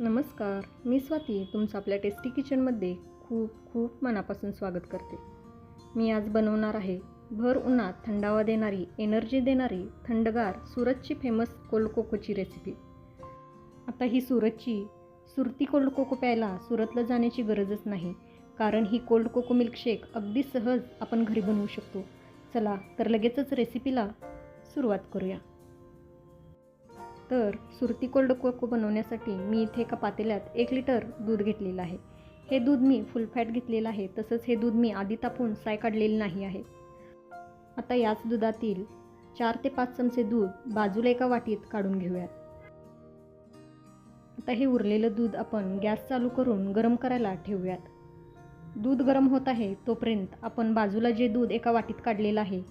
नमस्कार मी स्वाती तुमचं आपल्या टेस्टी किचनमध्ये खूप खूप मनापासून स्वागत करते. मी आज बनवणार आहे भर उन्हात थंडावा देणारी एनर्जी देणारी थंडगार सुरतची फेमस कोल्ड कोकोची रेसिपी. आता ही सुरतची सुरती कोल्ड कोको प्यायला सुरतला जाण्याची गरजच नाही कारण ही कोल्ड कोको मिल्कशेक अगदी सहज आपण घरी बनवू शकतो. चला तर लगेचच रेसिपीला सुरुवात करूया. तर सुरती कोल्ड कोको बनवण्यासाठी मी इथे एका पातेल्यात एक लिटर दूध घेतलेलं आहे. हे दूध मी फुल फॅट घेतलेलं आहे तसंच हे दूध मी आधी तापून साय काढलेलं नाही आहे. आता याच दुधातील चार ते पाच चमचे दूध बाजूला एका वाटीत काढून घेऊयात. आता हे उरलेलं दूध आपण गॅस चालू करून गरम करायला ठेवूयात. दूध गरम होत आहे तोपर्यंत आपण बाजूला जे दूध एका वाटीत काढलेलं आहे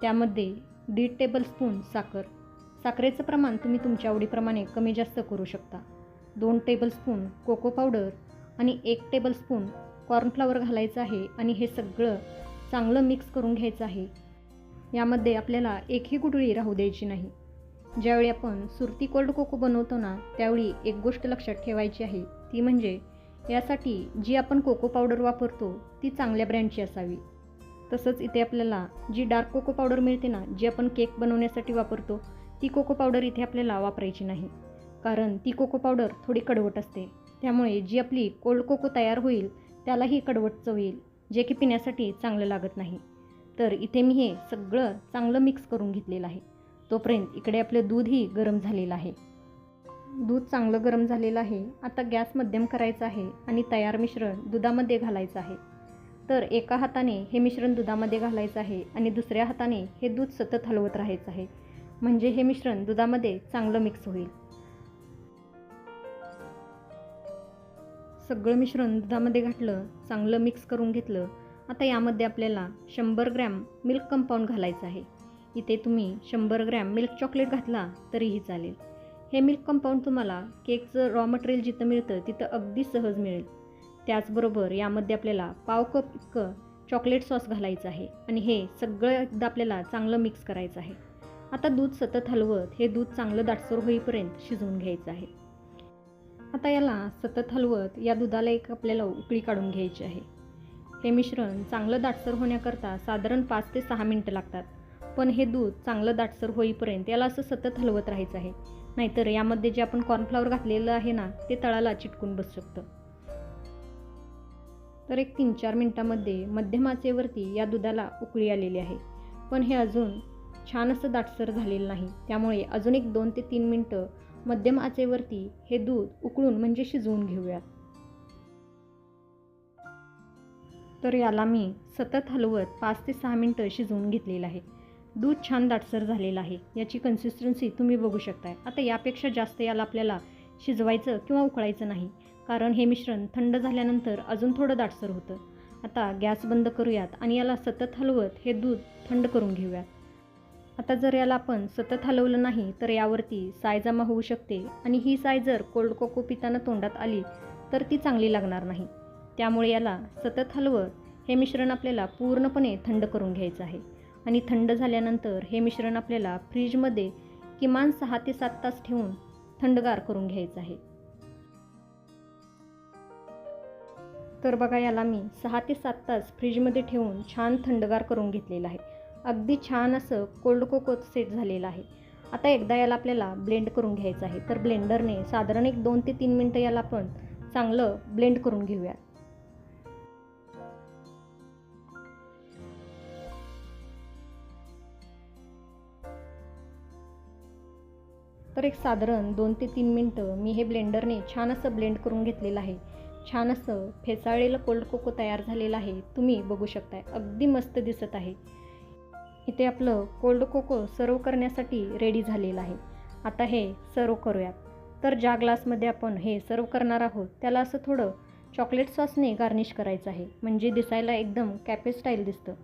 त्यामध्ये दीड टेबलस्पून साखर साखरेचं प्रमाण तुम्ही तुमच्या आवडीप्रमाणे कमी जास्त करू शकता. दोन टेबलस्पून कोको पावडर आणि एक टेबलस्पून कॉर्नफ्लॉवर घालायचं आहे आणि हे सगळं चांगलं मिक्स करून घ्यायचं आहे. यामध्ये आपल्याला एकही गुटळी राहू द्यायची नाही. ज्यावेळी आपण सुरती कोल्ड कोको बनवतो ना त्यावेळी एक गोष्ट लक्षात ठेवायची आहे ती म्हणजे यासाठी जी आपण कोको पावडर वापरतो ती चांगल्या ब्रँडची असावी. तसंच इथे आपल्याला जी डार्क कोको पावडर मिळते ना जी आपण केक बनवण्यासाठी वापरतो ती कोको पावडर इथे आपल्याला वापरायची नाही. कारण ती कोको पावडर थोडी कडवट असते. त्यामुळे जी आपली कोल्ड कोको तयार होईल त्यालाही कडवट चव येईल जे की पिण्यासाठी चांगलं लागत नाही. तर इथे मी हे सगळं चांगलं मिक्स करून घेतलेलं आहे. तोपर्यंत इकडे आपलं दूधही गरम झालेलं आहे. दूध चांगलं गरम झालेलं आहे. आता गॅस मध्यम करायचा आहे आणि तयार मिश्रण दुधामध्ये घालायचं आहे. तर एका हाताने हे मिश्रण दुधामध्ये घालायचं आहे आणि दुसऱ्या हाताने हे दूध सतत हलवत राहायचं आहे. म्हणजे हे मिश्रण दुधामध्ये चांगलं मिक्स होईल. सगळं मिश्रण दुधामध्ये घातलं चांगलं मिक्स करून घेतलं आता यामध्ये आपल्याला शंभर ग्रॅम मिल्क कंपाऊंड घालायचं आहे. इथे तुम्ही शंभर ग्रॅम मिल्क चॉकलेट घातला तरीही चालेल. हे मिल्क कंपाऊंड तुम्हाला केकचं रॉ मटेरियल जिथं मिळतं तिथं अगदी सहज मिळेल. त्याचबरोबर यामध्ये आपल्याला पाव कप इतकं चॉकलेट सॉस घालायचं आहे. आणि हे सगळं एकदा आपल्याला चांगलं मिक्स करायचं आहे. आता दूध सतत हलवत हे दूध चांगलं दाटसर होईपर्यंत शिजवून घ्यायचं आहे. आता याला सतत हलवत या दुधाला एक आपल्याला उकळी काढून घ्यायची आहे. हे मिश्रण चांगलं दाटसर होण्याकरता साधारण पाच ते सहा मिनटं लागतात. पण हे दूध चांगलं दाटसर होईपर्यंत याला असं सतत हलवत राहायचं आहे. नाहीतर यामध्ये जे आपण कॉर्नफ्लॉवर घातलेलं आहे ना ते तळाला चिटकून बसू शकतं. तर एक तीन चार मिनटामध्ये मध्यमाचेवरती या दुधाला उकळी आलेली आहे. पण हे अजून छान असं दाटसर झालेलं नाही. त्यामुळे अजून एक दोन ते तीन मिनटं मध्यम आचेवरती हे दूध उकळून म्हणजे शिजवून घेऊयात. तर याला मी सतत हलवत पाच ते सहा मिनटं शिजवून घेतलेलं आहे. दूध छान दाटसर झालेलं आहे. याची कन्सिस्टन्सी तुम्ही बघू शकताय. आता यापेक्षा जास्त याला आपल्याला शिजवायचं किंवा उकळायचं नाही. कारण हे मिश्रण थंड झाल्यानंतर अजून थोडं दाटसर होतं. आता गॅस बंद करूयात आणि याला सतत हलवत हे दूध थंड करून घेऊयात. आता जर याला आपण सतत हलवलं नाही तर यावरती साय जमा होऊ शकते आणि ही साय जर कोल्ड कोको पिताना तोंडात आली तर ती चांगली लागणार नाही. त्यामुळे याला सतत हलवत हे मिश्रण आपल्याला पूर्णपणे थंड करून घ्यायचं आहे. आणि थंड झाल्यानंतर हे मिश्रण आपल्याला फ्रीजमध्ये किमान सहा ते सात तास ठेवून थंडगार करून घ्यायचं आहे. तर बघा याला मी सहा ते सात तास फ्रीजमध्ये ठेवून छान थंडगार करून घेतलेलं आहे. अगदी छान असं कोल्ड कोको सेट झालेलं आहे. आता एकदा याला आपल्याला ब्लेंड करून घ्यायचं आहे. तर ब्लेंडरने साधारण एक दोन ते तीन मिनटं याला आपण चांगलं ब्लेंड करून घेऊयात. तर एक साधारण दोन ते तीन मिनटं मी हे ब्लेंडरने छान असं ब्लेंड करून घेतलेलं आहे. छान असं फेसाळलेलं कोल्ड कोको तयार झालेलं आहे. तुम्ही बघू शकताय. अगदी मस्त दिसत आहे. इथे आपलं कोल्ड कोको सर्व करण्यासाठी रेडी झालेलं आहे. आता हे सर्व करूयात. तर ज्या ग्लासमध्ये आपण हे सर्व करणार आहोत त्याला असं थोडं चॉकलेट सॉसने गार्निश करायचं आहे. म्हणजे दिसायला एकदम कॅफे स्टाईल दिसतं.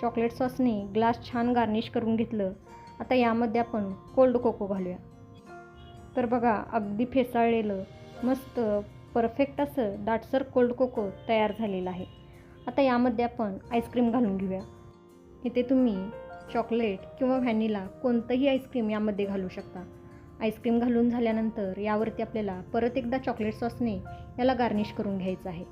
चॉकलेट सॉसने ग्लास छान गार्निश करून घेतलं. आता यामध्ये आपण कोल्ड कोको घालूया. तर बघा अगदी फेसाळलेलं मस्त परफेक्ट असं दाटसर कोल्ड कोको तयार झालेलं आहे. आता यामध्ये आपण आईस्क्रीम घालून घेऊया. इथे तुम्ही चॉकलेट किंवा व्हॅनिला कोणतंही आईस्क्रीम यामध्ये घालू शकता. आईस्क्रीम घालून झाल्यानंतर यावरती आपल्याला परत एकदा चॉकलेट सॉसने याला गार्निश करून घ्यायचं आहे.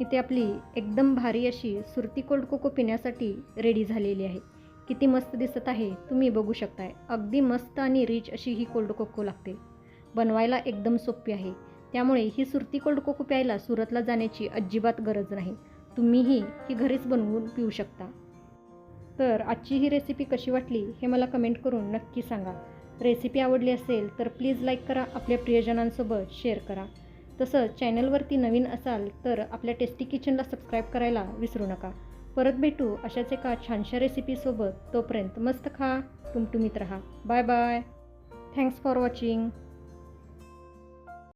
इथे आपली एकदम भारी अशी सुरती कोल्ड कोको पिण्यासाठी रेडी झालेली आहे. किती मस्त दिसत आहे तुम्ही बघू शकताय. अगदी मस्त आणि रिच अशी ही कोल्ड कोको लागते. बनवायला एकदम सोपी आहे. त्यामुळे ही सुरती कोल्ड कोको प्यायला सुरतला जाण्याची अजिबात गरज नाही. तुम्हीही ही घरीच बनवून पिऊ शकता. तर आजची ही रेसिपी कशी वाटली हे मला कमेंट करून नक्की सांगा. रेसिपी आवडली असेल तर प्लीज लाईक करा आपल्या प्रियजनांसोबत शेअर करा. तसंच चॅनलवरती नवीन असाल तर आपल्या टेस्टी किचनला सबस्क्राईब करायला विसरू नका. परत भेटू अशाच एका छानशा रेसिपीसोबत तोपर्यंत मस्त खा तुमटुमीत राहा. Bye bye thanks for watching